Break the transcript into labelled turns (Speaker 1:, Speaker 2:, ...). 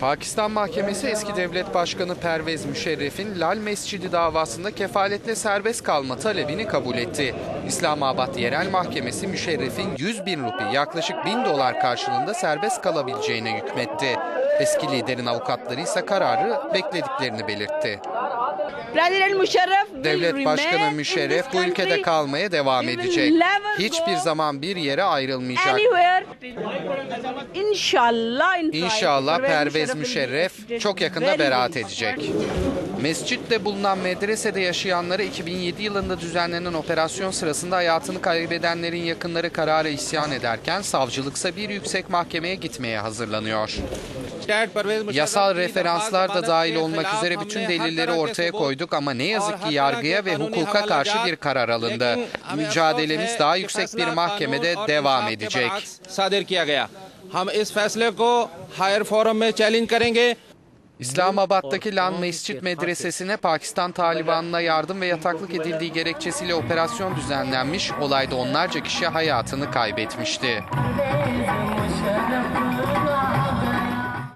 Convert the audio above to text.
Speaker 1: Pakistan Mahkemesi eski devlet başkanı Pervez Müşerref'in Lal Mescidi davasında kefaletle serbest kalma talebini kabul etti. İslamabad Yerel Mahkemesi Müşerref'in 100 bin rupi yaklaşık 1000 dolar karşılığında serbest kalabileceğine hükmetti. Eski liderin avukatları ise kararı beklediklerini belirtti.
Speaker 2: President Musharraf
Speaker 1: Devlet Başkanı Müşerref bu ülkede kalmaya devam edecek. Hiçbir zaman bir yere ayrılmayacak.
Speaker 2: İnşallah,
Speaker 1: Pervez Müşerref çok yakında beraat edecek. Mescitte bulunan medresede yaşayanlara 2007 yılında düzenlenen operasyon sırasında hayatını kaybedenlerin yakınları karara isyan ederken savcılıksa bir yüksek mahkemeye gitmeye hazırlanıyor. Yasal referanslar da dahil olmak üzere bütün delilleri ortaya koyduk ama ne yazık ki yargıya ve hukuka karşı bir karar alındı. Mücadelemiz daha yüksek bir mahkemede devam edecek.
Speaker 3: Sadir किया गया हम इस फैसले को higher forum में चैलेंज करेंगे
Speaker 1: İslamabad'daki Lan Mescit Medresesi'ne Pakistan Taliban'ına yardım ve yataklık edildiği gerekçesiyle operasyon düzenlenmiş, olayda onlarca kişi hayatını kaybetmişti.
Speaker 4: Musharraf